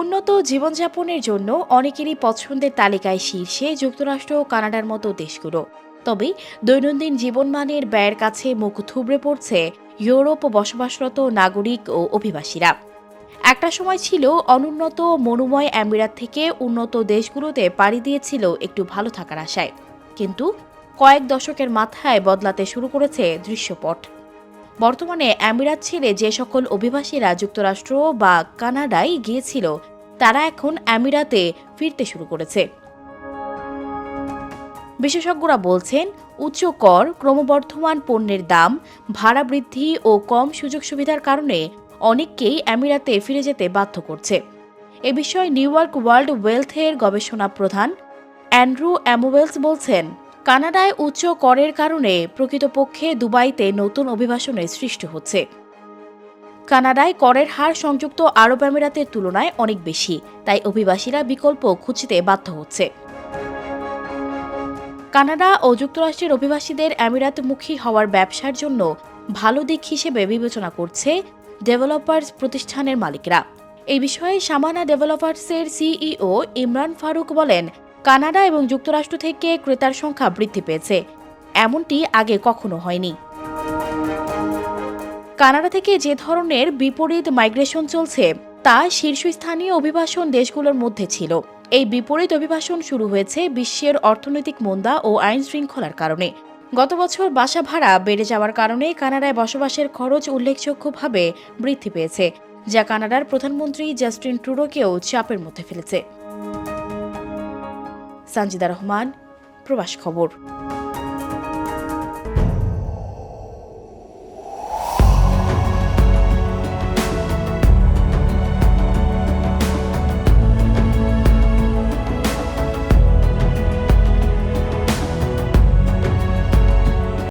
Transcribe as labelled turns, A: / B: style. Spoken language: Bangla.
A: উন্নত জীবনযাপনের জন্য অনেকেরই পছন্দের তালিকায় শীর্ষে যুক্তরাষ্ট্র ও কানাডার মতো দেশগুলো। তবে দৈনন্দিন জীবনমানের ব্যয়ের কাছে মুখ থুবড়ে পড়ছে ইউরোপ বসবাসরত নাগরিক ও অভিবাসীরা। একটা সময় ছিল অনুন্নত মনোময় আমিরাত থেকে উন্নত দেশগুলোতে পাড়ি দিয়েছিল একটু ভালো থাকার আশায়। কিন্তু কয়েক দশকের মাথায় বদলাতে শুরু করেছে দৃশ্যপট। বর্তমানে আমিরাত ছেড়ে যে সকল অভিবাসীরা যুক্তরাষ্ট্র বা কানাডায় গিয়েছিল তারা এখন আমিরাতে ফিরতে শুরু করেছে। বিশেষজ্ঞরা বলছেন, উচ্চ কর, ক্রমবর্ধমান পণ্যের দাম, ভাড়া বৃদ্ধি ও কম সুযোগ সুবিধার কারণে অনেককেই আমিরাতে ফিরে যেতে বাধ্য করছে। এ বিষয়ে নিউ ইয়র্ক ওয়ার্ল্ড ওয়েলথের গবেষণা প্রধান অ্যান্ড্রু অ্যামোয়েলস বলছেন, কানাডায় উচ্চ করের কারণে প্রকৃতপক্ষে দুবাইতে নতুন অভিবাসনের সৃষ্টি হচ্ছে। কানাডায় করের হার সংযুক্ত আরব আমিরাতের তুলনায় অনেক বেশি, তাই অভিবাসীরা বিকল্প খুঁজতে বাধ্য হচ্ছে। কানাডা ও যুক্তরাষ্ট্রের অভিবাসীদের আমিরাতমুখী হওয়ার ব্যবসার জন্য ভালো দিক হিসেবে বিবেচনা করছে ডেভেলপার্স প্রতিষ্ঠানের মালিকরা। এই বিষয়ে সামানা ডেভেলপার্সের সিইও ইমরান ফারুক বলেন, কানাডা এবং যুক্তরাষ্ট্র থেকে ক্রেতার সংখ্যা বৃদ্ধি পেয়েছে। এমনটি আগে কখনো হয়নি। কানাডা থেকে যে ধরনের বিপরীত মাইগ্রেশন চলছে, তা শীর্ষস্থানীয় অভিবাসন দেশগুলোর মধ্যে ছিল। এই বিপরীত অভিবাসন শুরু হয়েছে বিশ্বের অর্থনৈতিক মন্দা ও আইন শৃঙ্খলার কারণে। গত বছর বাসা ভাড়া বেড়ে যাওয়ার কারণে কানাডায় বসবাসের খরচ উল্লেখযোগ্যভাবে বৃদ্ধি পেয়েছে, যা কানাডার প্রধানমন্ত্রী জাস্টিন ট্রুডোকেও চাপের মধ্যে ফেলেছে। সানজিদা রহমান, প্রবাস খবর।